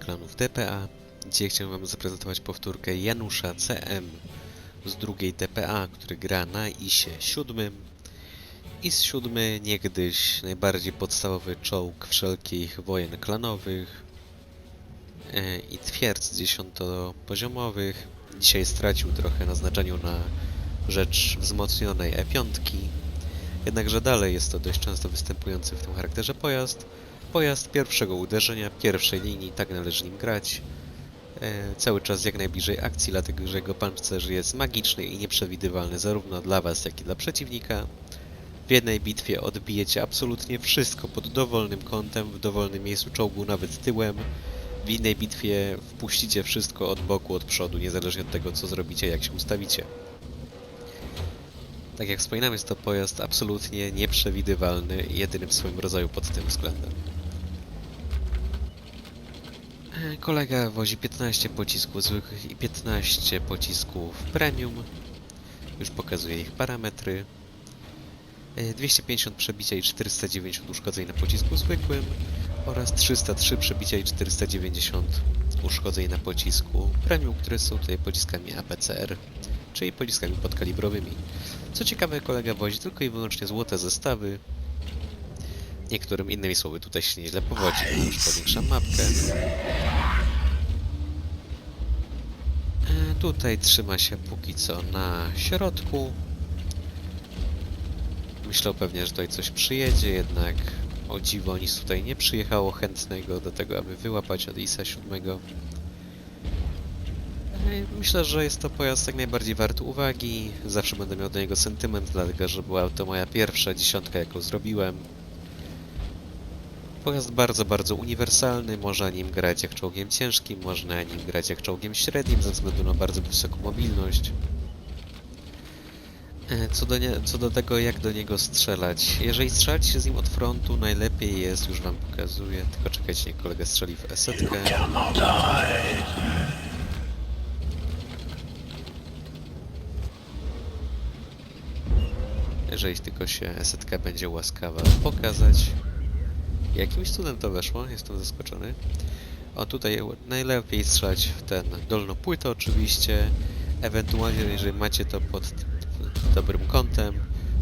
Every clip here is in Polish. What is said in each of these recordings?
klanów DPA. Dzisiaj chciałem Wam zaprezentować powtórkę Janusza CM z drugiej DPA, który gra na ISie 7. IS 7 niegdyś najbardziej podstawowy czołg wszelkich wojen klanowych e, i twierdz dziesiątopoziomowych. Dzisiaj stracił trochę na znaczeniu na rzecz wzmocnionej E5. Jednakże dalej jest to dość często występujący w tym charakterze pojazd. Pojazd pierwszego uderzenia, pierwszej linii, tak należy nim grać. E, cały czas jak najbliżej akcji, dlatego że jego pancerz jest magiczny i nieprzewidywalny zarówno dla Was, jak i dla przeciwnika. W jednej bitwie odbijecie absolutnie wszystko pod dowolnym kątem, w dowolnym miejscu czołgu, nawet tyłem. W innej bitwie wpuścicie wszystko od boku, od przodu, niezależnie od tego, co zrobicie, jak się ustawicie. Tak jak wspominałem, jest to pojazd absolutnie nieprzewidywalny, jedyny w swoim rodzaju pod tym względem. E, Kolega wozi 15 pocisków zwykłych i 15 pocisków premium. Już pokazuję ich parametry. E, 250 przebicia i 490 uszkodzeń na pocisku zwykłym oraz 303 przebicia i 490 uszkodzeń na pocisku premium, które są tutaj pociskami APCR, czyli pociskami podkalibrowymi. Co ciekawe, kolega wozi tylko i wyłącznie złote zestawy. Niektórym innymi słowy tutaj się nieźle powodzi. Już powiększam mapkę. E, Tutaj trzyma się póki co na środku. Myślał pewnie, że tutaj coś przyjedzie, jednak o dziwo nic tutaj nie przyjechało chętnego do tego, aby wyłapać od ISA 7. E, Myślę, że jest to pojazd jak najbardziej wart uwagi. Zawsze będę miał do niego sentyment, dlatego że była to moja pierwsza dziesiątka, jaką zrobiłem. Pojazd bardzo, bardzo uniwersalny. Można nim grać jak czołgiem ciężkim, można nim grać jak czołgiem średnim, ze względu na bardzo wysoką mobilność. E, Co do, nie, co do tego, jak do niego strzelać. Jeżeli strzelać się z nim od frontu, najlepiej jest, już wam pokazuję, tylko czekajcie, niech kolega strzeli w esetkę. Jeżeli tylko się esetka będzie łaskawa pokazać. Jakimś cudem to weszło, jestem zaskoczony. O, tutaj najlepiej strzelać w ten dolną płytę oczywiście. Ewentualnie, jeżeli macie to pod dobrym kątem,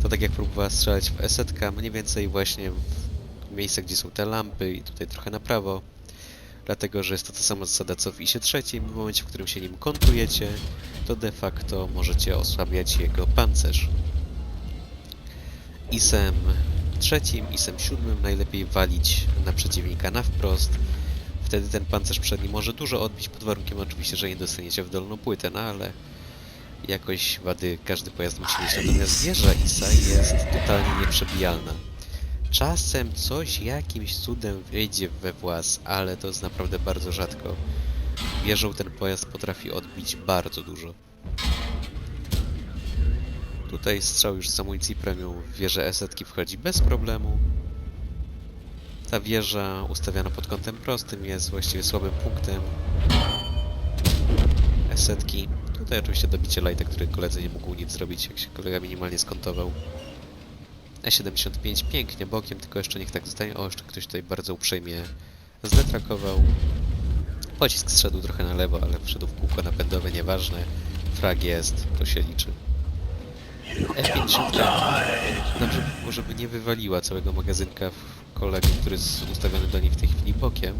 to tak jak próbowała strzelać w esetka, mniej więcej właśnie w miejscach, gdzie są te lampy i tutaj trochę na prawo. Dlatego, że jest to ta sama zasada co w ISie trzecim. W momencie, w którym się nim kontujecie, to de facto możecie osłabiać jego pancerz. ISem trzecim, ISem siódmym najlepiej walić na przeciwnika na wprost. Wtedy ten pancerz przedni może dużo odbić, pod warunkiem oczywiście, że nie dostaniecie w dolną płytę, no ale jakoś wady każdy pojazd musi mieć. Natomiast wieża ISA jest totalnie nieprzebijalna. Czasem coś jakimś cudem wyjdzie we włas, ale to jest naprawdę bardzo rzadko. Wieżą ten pojazd potrafi odbić bardzo dużo. Tutaj strzał już z amunicji premium w wieżę esetki wchodzi bez problemu. Ta wieża ustawiana pod kątem prostym jest właściwie słabym punktem esetki. Tutaj oczywiście dobicie lighta, który koledzy nie mógł nic zrobić, jak się kolega minimalnie skontował. E75 pięknie bokiem, tylko jeszcze niech tak zostanie. O, jeszcze ktoś tutaj bardzo uprzejmie zdetrakował. Pocisk zszedł trochę na lewo, ale wszedł w kółko napędowe, nieważne. Frag jest, to się liczy. F50 dobrze by było, żeby nie wywaliła całego magazynka w kolegę, który jest ustawiony do niej w tej chwili bokiem,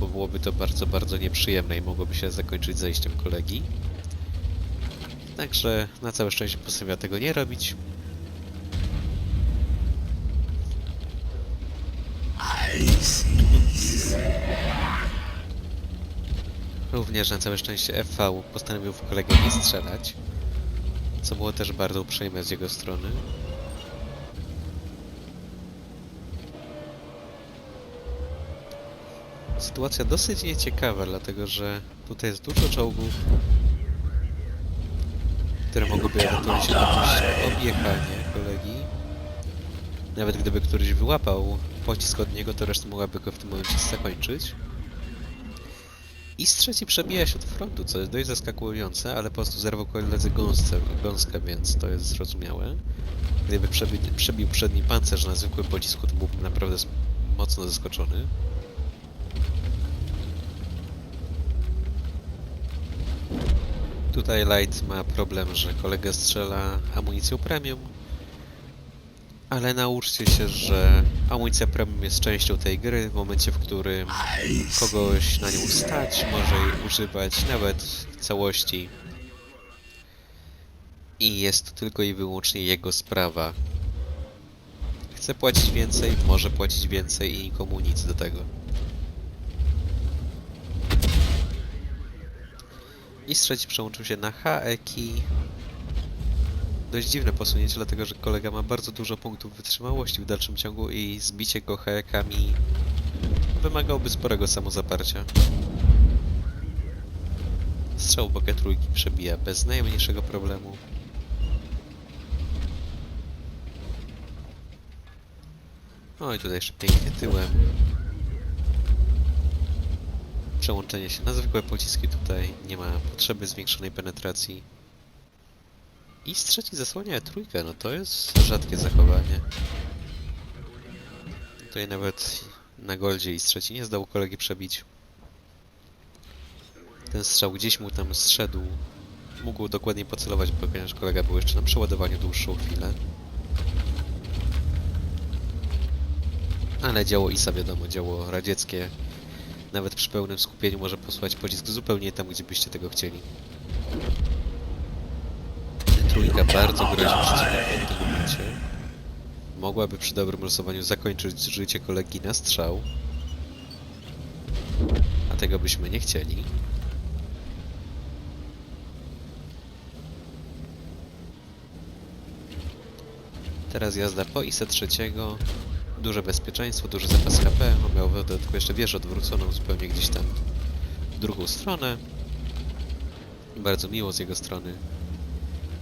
bo byłoby to bardzo, bardzo nieprzyjemne i mogłoby się zakończyć zejściem kolegi. Także na całe szczęście postanawia tego nie robić. Również na całe szczęście FV postanowił w kolegę nie strzelać, co było też bardzo uprzejme z jego strony. Sytuacja dosyć nieciekawa, dlatego że tutaj jest dużo czołgów, które mogłyby ewentualnie się dopuścić objechanie kolegi. Nawet gdyby któryś wyłapał pocisk od niego, to reszta mogłaby go w tym momencie zakończyć. I z trzeci przebija się od frontu, co jest dość zaskakujące, ale po prostu zerwał koledzy gąsce, gąskę, więc to jest zrozumiałe. Gdyby przebił, przebił przedni pancerz na zwykłym pocisku, to byłbym naprawdę mocno zaskoczony. Tutaj Light ma problem, że kolega strzela amunicją premium, ale nauczcie się, że amunicja premium jest częścią tej gry w momencie, w którym kogoś na nią stać, może jej używać nawet w całości. I jest to tylko i wyłącznie jego sprawa. Chce płacić więcej, może płacić więcej i nikomu nic do tego. I trzeci przełączył się na HE-key. Dość dziwne posunięcie, dlatego że kolega ma bardzo dużo punktów wytrzymałości w dalszym ciągu i zbicie go HE-kami wymagałoby sporego samozaparcia. Strzał bokę trójki przebija bez najmniejszego problemu. Oj, tutaj jeszcze pięknie tyłem. Przełączenie się na zwykłe pociski tutaj nie ma potrzeby zwiększonej penetracji. I z trzeci zasłania trójkę, no to jest rzadkie zachowanie. Tutaj nawet na goldzie i trzeci nie zdał kolegi przebić. Ten strzał gdzieś mu tam zszedł. Mógł dokładniej pocelować, ponieważ kolega był jeszcze na przeładowaniu dłuższą chwilę. Ale działo ISA wiadomo, działo radzieckie. Nawet przy pełnym skupieniu może posłać pocisk zupełnie tam, gdzie byście tego chcieli. Trójka bardzo groźna przeciwnikom w tym momencie. Mogłaby przy dobrym losowaniu zakończyć życie kolegi na strzał. A tego byśmy nie chcieli. Teraz jazda po ISA trzeciego. Duże bezpieczeństwo, duży zapas HP. On miał w dodatku jeszcze wieżę odwróconą zupełnie gdzieś tam w drugą stronę. Bardzo miło z jego strony.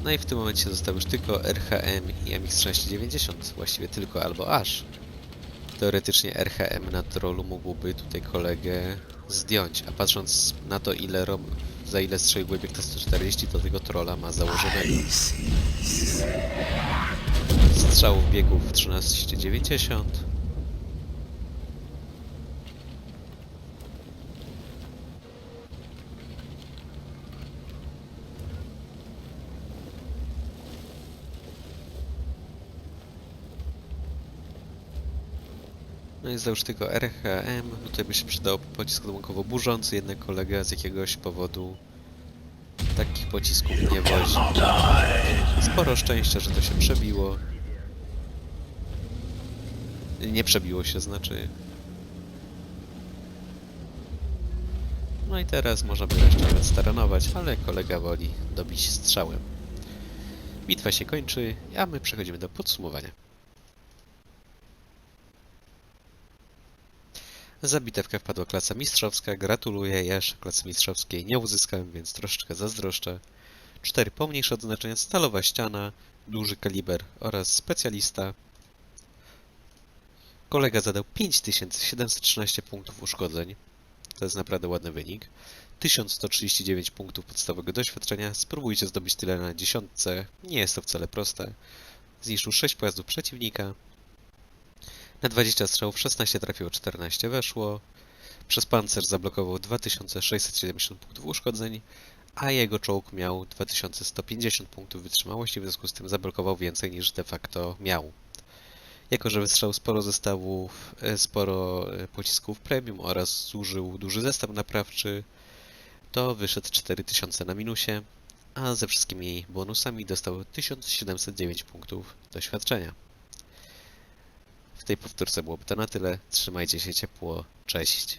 No i w tym momencie został już tylko RHM i MX-1390. Właściwie tylko albo aż. Teoretycznie RHM na trollu mógłby tutaj kolegę zdjąć, a patrząc na to ile rom... za ile strzelił Webek 140 to tego trolla ma założonego. Strzałów biegów 1390. No i już tylko RHM. Tutaj by się przydał pocisk odłamkowo burzący, jednak kolega z jakiegoś powodu takich pocisków nie wozi. Sporo szczęścia, że to się przebiło. Nie przebiło się, znaczy. No i teraz możemy jeszcze nawet staranować, ale kolega woli dobić strzałem. Bitwa się kończy, a my przechodzimy do podsumowania. Za bitewkę wpadła klasa mistrzowska. Gratuluję, ja jeszcze klasy mistrzowskiej nie uzyskałem, więc troszeczkę zazdroszczę. Cztery pomniejsze odznaczenia, stalowa ściana, duży kaliber oraz specjalista. Kolega zadał 5713 punktów uszkodzeń. To jest naprawdę ładny wynik. 1139 punktów podstawowego doświadczenia. Spróbujcie zdobyć tyle na dziesiątce. Nie jest to wcale proste. Zniszczył 6 pojazdów przeciwnika. Na 20 strzałów 16 trafiło, 14 weszło. Przez pancerz zablokował 2670 punktów uszkodzeń, a jego czołg miał 2150 punktów wytrzymałości, w związku z tym zablokował więcej niż de facto miał. Jako, że wystrzał sporo zestawów, e, sporo e, pocisków premium oraz zużył duży zestaw naprawczy, to wyszedł 4000 na minusie, a ze wszystkimi bonusami dostał 1709 punktów doświadczenia. W tej powtórce byłoby to na tyle. Trzymajcie się ciepło. Cześć.